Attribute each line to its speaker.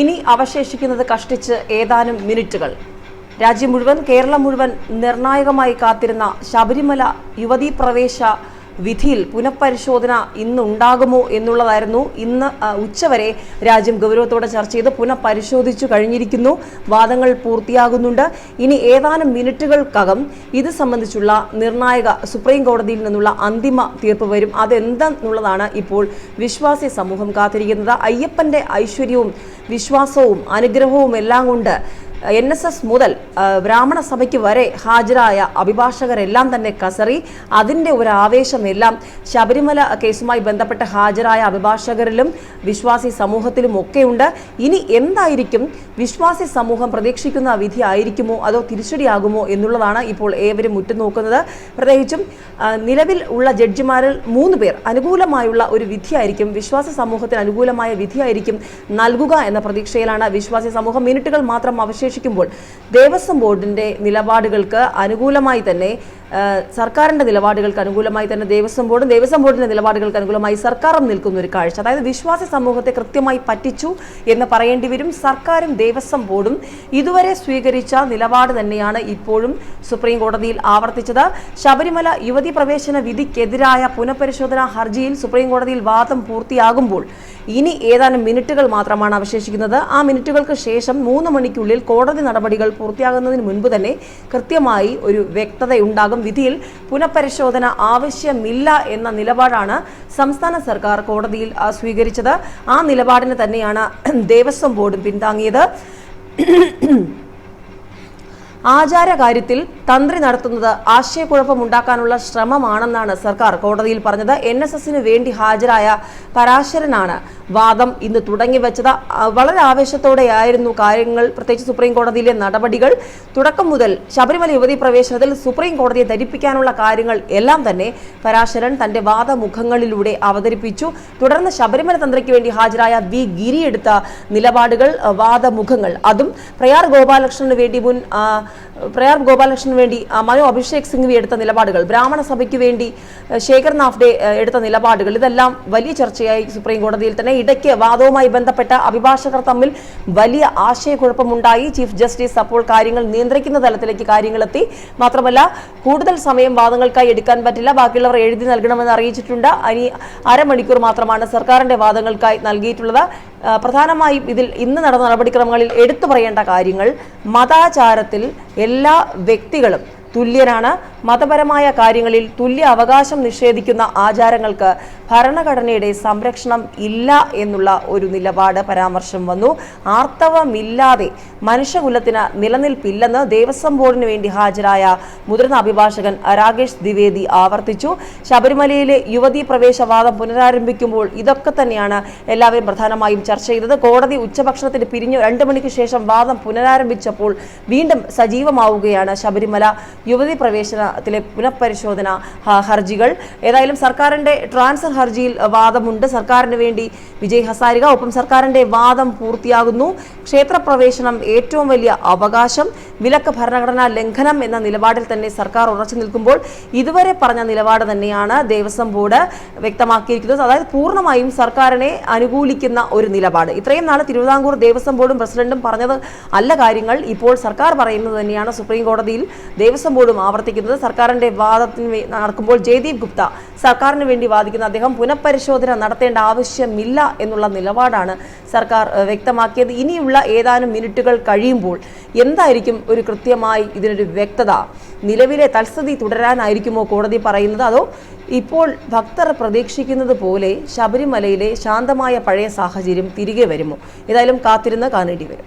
Speaker 1: ഇനി അവശേഷിക്കുന്നത് കഷ്ടിച്ച് ഏതാനും മിനിറ്റുകൾ. രാജ്യം മുഴുവൻ കേരളം മുഴുവൻ നിർണായകമായി കാത്തിരുന്ന ശബരിമല യുവതീ പ്രവേശ വിധിയിൽ പുനഃപരിശോധന ഇന്നുണ്ടാകുമോ എന്നുള്ളതായിരുന്നു ഇന്ന് ഉച്ചവരെ രാജ്യം ഗൗരവത്തോടെ ചർച്ച ചെയ്ത് പുനഃപരിശോധിച്ചു കഴിഞ്ഞിരിക്കുന്നു. വാദങ്ങൾ പൂർത്തിയാകുന്നുണ്ട്. ഇനി ഏതാനും മിനിറ്റുകൾക്കകം ഇത് സംബന്ധിച്ചുള്ള നിർണായക സുപ്രീം കോടതിയിൽ നിന്നുള്ള അന്തിമ തീർപ്പ് വരും. അതെന്തെന്നുള്ളതാണ് ഇപ്പോൾ വിശ്വാസി സമൂഹം കാത്തിരിക്കുന്നത്. അയ്യപ്പന്റെ ഐശ്വര്യവും വിശ്വാസവും അനുഗ്രഹവും എല്ലാം കൊണ്ട് എൻ എസ് എസ് മുതൽ ബ്രാഹ്മണ സഭയ്ക്ക് വരെ ഹാജരായ അഭിഭാഷകരെല്ലാം തന്നെ കസറി. അതിന്റെ ഒരു ആവേശമെല്ലാം ശബരിമല കേസുമായി ബന്ധപ്പെട്ട ഹാജരായ അഭിഭാഷകരിലും വിശ്വാസി സമൂഹത്തിലും ഒക്കെയുണ്ട് ഇനി എന്തായിരിക്കും? വിശ്വാസി സമൂഹം പ്രതീക്ഷിക്കുന്ന വിധി ആയിരിക്കുമോ? അതോ തിരിച്ചടിയാകുമോ എന്നുള്ളതാണ് ഇപ്പോൾ ഏവരും ഉറ്റുനോക്കുന്നത്. പ്രത്യേകിച്ചും നിലവിൽ ഉള്ള ജഡ്ജിമാരിൽ മൂന്ന് പേർ അനുകൂലമായുള്ള ഒരു വിധിയായിരിക്കും. വിശ്വാസ സമൂഹത്തിന് അനുകൂലമായ വിധിയായിരിക്കും നൽകുക എന്ന പ്രതീക്ഷയിലാണ് വിശ്വാസി സമൂഹം. മിനിറ്റുകൾ മാത്രം അവശേഷിക്കുമ്പോൾ ദേവസ്വം ബോർഡിന്റെ നിലപാടുകൾക്ക് അനുകൂലമായി തന്നെ സർക്കാരിന്റെ നിലപാടുകൾക്ക് അനുകൂലമായി തന്നെ ദേവസ്വം ബോർഡും ദേവസ്വം ബോർഡിന്റെ നിലപാടുകൾക്ക് അനുകൂലമായി സർക്കാരും നിൽക്കുന്ന ഒരു കാഴ്ച. അതായത് വിശ്വാസ സമൂഹത്തെ കൃത്യമായി പറ്റിച്ചു എന്ന് പറയേണ്ടി വരും. സർക്കാരും ദേവസ്വം ബോർഡും ഇതുവരെ സ്വീകരിച്ച നിലപാട് തന്നെയാണ് ഇപ്പോഴും സുപ്രീം കോടതിയിൽ ആവർത്തിച്ചത്. ശബരിമല യുവതി പ്രവേശന വിധിക്കെതിരായ പുനഃപരിശോധനാ ഹർജിയിൽ സുപ്രീം കോടതിയിൽ വാദം പൂർത്തിയാകുമ്പോൾ ഇനി ഏതാനും മിനിറ്റുകൾ മാത്രമാണ് അവശേഷിക്കുന്നത്. ആ മിനിറ്റുകൾക്ക് ശേഷം മൂന്ന് മണിക്കുള്ളിൽ കോടതി നടപടികൾ പൂർത്തിയാകുന്നതിന് മുൻപ് തന്നെ കൃത്യമായി ഒരു വ്യക്തതയുണ്ടാകും. വിധിയിൽ പുനഃപരിശോധന ആവശ്യമില്ല എന്ന നിലപാടാണ് സംസ്ഥാന സർക്കാർ കോടതിയിൽ സ്വീകരിച്ചത്. ആ നിലപാടിന് തന്നെയാണ് ദേവസ്വം ബോർഡും പിന്താങ്ങിയത് ആചാര കാര്യത്തിൽ തന്ത്രി നടത്തുന്നത് ആശയക്കുഴപ്പമുണ്ടാക്കാനുള്ള ശ്രമമാണെന്നാണ് സർക്കാർ കോടതിയിൽ പറഞ്ഞത്. എൻ എസ് എസിന് വേണ്ടി ഹാജരായ പരാശരനാണ്. വാദം ഇന്ന് തുടങ്ങി വെച്ചത് വളരെ ആവേശത്തോടെയായിരുന്നു കാര്യങ്ങൾ. പ്രത്യേകിച്ച് സുപ്രീം കോടതിയിലെ നടപടികൾ. തുടക്കം മുതൽ ശബരിമല യുവതി പ്രവേശനത്തിൽ സുപ്രീം കോടതിയെ ധരിപ്പിക്കാനുള്ള കാര്യങ്ങൾ എല്ലാം തന്നെ പരാശരൻ തന്റെ വാദമുഖങ്ങളിലൂടെ അവതരിപ്പിച്ചു. തുടർന്ന് ശബരിമല തന്ത്രയ്ക്ക് വേണ്ടി ഹാജരായ വി. ഗിരി എടുത്ത നിലപാടുകൾ വാദമുഖങ്ങൾ. അതും പ്രയാർ ഗോപാലകൃഷ്ണന് വേണ്ടി മുൻ പ്രയാർ ഗോപാലകൃഷ്ണന് വേണ്ടി മനു അഭിഷേക് സിംഗ്വി എടുത്ത നിലപാടുകൾ ബ്രാഹ്മണ സഭയ്ക്ക് വേണ്ടി ശേഖർ നാഫ്ഡെ എടുത്ത നിലപാടുകൾ ഇതെല്ലാം വലിയ ചർച്ചയായി സുപ്രീം കോടതിയിൽ തന്നെ ഇടയ്ക്ക് വാദവുമായി ബന്ധപ്പെട്ട അഭിഭാഷകർ തമ്മിൽ വലിയ ആശയക്കുഴപ്പമുണ്ടായി. ചീഫ് ജസ്റ്റിസ് അപ്പോൾ കാര്യങ്ങൾ നിയന്ത്രിക്കുന്ന തലത്തിലേക്ക് കാര്യങ്ങളെത്തി മാത്രമല്ല കൂടുതൽ സമയം വാദങ്ങൾക്കായി എടുക്കാൻ പറ്റില്ല. ബാക്കിയുള്ളവർ എഴുതി നൽകണമെന്ന് അറിയിച്ചിട്ടുണ്ട്. ഇനി അരമണിക്കൂർ മാത്രമാണ് സർക്കാരിന്റെ വാദങ്ങൾക്കായി നൽകിയിട്ടുള്ളത്. പ്രധാനമായും ഇതിൽ ഇന്ന് നടന്ന നടപടിക്രമങ്ങളിൽ എടുത്തു പറയേണ്ട കാര്യങ്ങൾ മതാചാരത്തിൽ എല്ലാ വ്യക്തികളും തുല്യരാണ്. മതപരമായ കാര്യങ്ങളിൽ തുല്യ അവകാശം നിഷേധിക്കുന്ന ആചാരങ്ങൾക്ക് ഭരണഘടനയുടെ സംരക്ഷണം ഇല്ല എന്നുള്ള ഒരു നിലപാട് പരാമർശം വന്നു. ആർത്തവമില്ലാതെ മനുഷ്യകുലത്തിന് നിലനിൽപ്പില്ലെന്ന് ദേവസ്വം ബോർഡിന് വേണ്ടി ഹാജരായ മുതിർന്ന അഭിഭാഷകൻ രാകേഷ് ദ്വിവേദി ആവർത്തിച്ചു. ശബരിമലയിലെ യുവതീ പ്രവേശവാദം പുനരാരംഭിക്കുമ്പോൾ ഇതൊക്കെ തന്നെയാണ് എല്ലാവരും പ്രധാനമായും ചർച്ച ചെയ്തത്. കോടതി ഉച്ചഭക്ഷണത്തിന് പിരിഞ്ഞു രണ്ട് മണിക്ക് ശേഷം വാദം പുനരാരംഭിച്ചപ്പോൾ വീണ്ടും സജീവമാവുകയാണ് ശബരിമല യുവതി പ്രവേശനത്തിലെ പുനഃപരിശോധന ഹർജികൾ. ഏതായാലും സർക്കാരിന്റെ ട്രാൻസ്ഫർ ഹർജിയിൽ വാദമുണ്ട്. സർക്കാരിന് വേണ്ടി വിജയ് ഹസാരിക ഒപ്പം സർക്കാരിന്റെ വാദം പൂർത്തിയാകുന്നു. ക്ഷേത്രപ്രവേശനം ഏറ്റവും വലിയ അവകാശം. വിലക്ക് ഭരണഘടനാ ലംഘനം എന്ന നിലപാടിൽ തന്നെ സർക്കാർ ഉറച്ചു നിൽക്കുമ്പോൾ ഇതുവരെ പറഞ്ഞ നിലപാട് തന്നെയാണ് ദേവസ്വം ബോർഡ് വ്യക്തമാക്കിയിരിക്കുന്നത്. അതായത് പൂർണമായും സർക്കാരിനെ അനുകൂലിക്കുന്ന ഒരു നിലപാട്. ഇത്രയും നാൾ തിരുവിതാംകൂർ ദേവസ്വം ബോർഡും പ്രസിഡന്റും പറഞ്ഞത് അല്ല കാര്യങ്ങൾ. ഇപ്പോൾ സർക്കാർ പറയുന്നത് തന്നെയാണ് സുപ്രീം കോടതിയിൽ ദേവസ്വം ബോർഡും ആവർത്തിക്കുന്നത്. സർക്കാരിന്റെ വാദത്തിന് നടക്കുമ്പോൾ ജയദീപ് ഗുപ്ത സർക്കാരിന് വേണ്ടി വാദിക്കുന്ന അദ്ദേഹം പുനഃപരിശോധന നടത്തേണ്ട ആവശ്യമില്ല എന്നുള്ള നിലപാടാണ് സർക്കാർ വ്യക്തമാക്കിയത്. ഇനിയുള്ള ഏതാനും മിനിറ്റുകൾ കഴിയുമ്പോൾ എന്തായിരിക്കും ഒരു കൃത്യമായി ഇതിനൊരു വ്യക്തത? നിലവിലെ തൽസ്ഥിതി തുടരാനായിരിക്കുമോ കോടതി പറയുന്നത്? അതോ ഇപ്പോൾ ഭക്തർ പ്രതീക്ഷിക്കുന്നത് പോലെ ശബരിമലയിലെ ശാന്തമായ പഴയ സാഹചര്യം തിരികെ വരുമോ? ഏതായാലും കാത്തിരുന്ന് കാണേണ്ടി വരും.